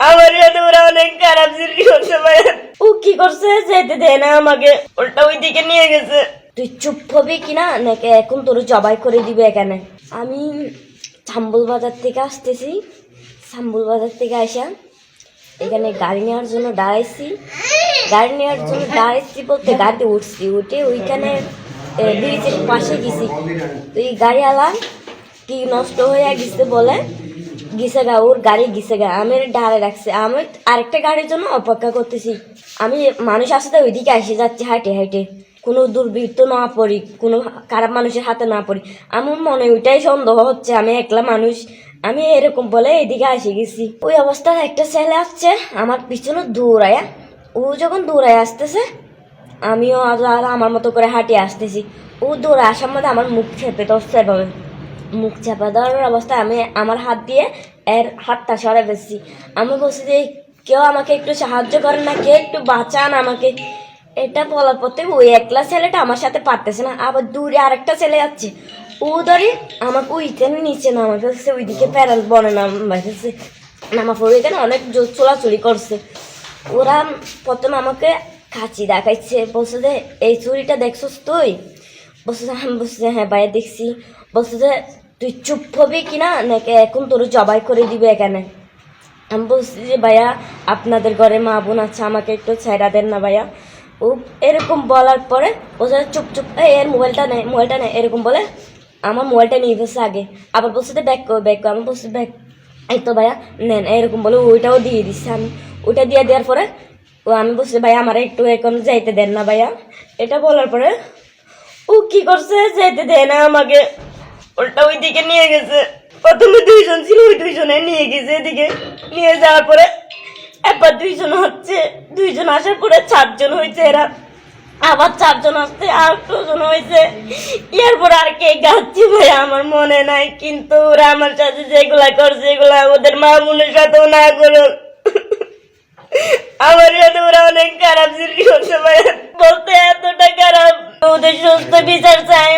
আমার সাথে ওরা অনেক খারাপ সৃষ্টি করছে ভাইয়া। ও কি করছে? যেতে দেয় না আমাকে। ওটা ওইদিকে নিয়ে গেছে। তুই চুপ হবি কিনা নাকি এখন তোর জবাই করে দিবে এখানে? আমি সাম্বুল বাজার থেকে আসতেছি। সাম্বুল বাজার থেকে আসা এখানে গাড়ি নেওয়ার জন্য দাঁড়াইছি। গাড়ি নেওয়ার জন্য দাঁড়াইছি বলতে গাড়িতে উঠছি। উঠে ওইখানে ব্রিজের পাশে গেছি। তো এই গাড়িওয়ালা কি নষ্ট হয়ে গেছে বলে? গিসে গা, ওর গাড়ি গিসে গা আমি ডালে রাখছি। আমি আরেকটা গাড়ির জন্য অপেক্ষা করতেছি। আমি মানুষ আসতে ওইদিকে এসে যাচ্ছি, হাইটে হাইটে। কোনো দুর্বৃত্ত না পড়ি, কোনো খারাপ মানুষের হাতে না পড়ি। আমার মনে ওইটাই সন্দেহ হচ্ছে, আমি একলা মানুষ। আমি এরকম বলে এদিকে এসে গেছি। ওই অবস্থায় একটা ছেলে আসছে আমার পিছনে দৌড়ায়া। ও যখন দৌড়ায় আসতেছে, আমিও আর আমার মতো করে হাঁটিয়ে আসতেছি। ও দৌড়ে আসার মধ্যে আমার মুখ চেপে তো এভাবে। মুখ চাপা দেওয়ার অবস্থায় আমি আমার হাত দিয়ে এর হাতটা সরে বেশি আমি বলছি যে, কেউ আমাকে একটু সাহায্য করেন না, কেউ একটু বাঁচান আমাকে। এটা বলার পথে ওই একলা ছেলেটা আমার সাথে পারতেছে না। আবার দূরে আরেকটা ছেলে যাচ্ছে। ও ধরে আমাকে ওইখানে নিচে নামা ফেলছে, ওইদিকে প্যারাল বনে নামা ফেলছে। নামা পড়ে এখানে অনেক জোর চোলাচুরি করছে। ওরা প্রথম আমাকে কাচি দেখাইছে। বলছে যে, এই চুরিটা দেখছস তুই? বলছে আমি বলছি যে হ্যাঁ ভাইয়া দেখছি। বলছে যে, তুই চুপ হবি কিনা নাকি এখন তোর জবাই করে দিবে এখানে? আমি বলছি যে, ভাইয়া, আপনাদের ঘরে মা বোন আছে, আমাকে একটু ছেড়া দেন না ভাইয়া। ও এরকম বলার পরে বলছে চুপ চুপ এর মোবাইলটা নেই মোবাইলটা নেই এরকম বলে আমার মোবাইলটা নিয়ে গেছে আগে। আবার বলছে যে, ব্যাক কর ব্যাক কর। আমি বলছি, ব্যাক, এই তো ভাইয়া, নেন। এরকম বলে ওইটাও দিয়ে দিচ্ছে আমি। ওইটা দিয়ে দেওয়ার পরে ও আমি বলছি, ভাইয়া, আমার একটু এখন যাইতে দেন না ভাইয়া। এটা বলার পরে ও কি করছে? যাইতে দেয় না আমাকে। ওটা ওইদিকে নিয়ে গেছে। প্রথমে দুইজন ছিল, ওই দুইজনে নিয়ে গেছে এদিকে। নিয়ে যাওয়ার পরে একবার দুইজন হচ্ছে, দুইজন আসার পরে চারজন হয়েছে এরা। আবার চারজন আসতে আর দুজন হয়েছে। এরপর আর কে গাচ্ছি ভাই, আমার মনে নাই, কিন্তু ওরা আমার সাথে যেগুলা করছে, এগুলা ওদের মা বোনের সাথেও না করো আমার সাথে ওরা অনেক খারাপ সৃষ্টি করছে ভাই, বলতে এতটা খারাপ। ওদের সুস্থ বিচার চাই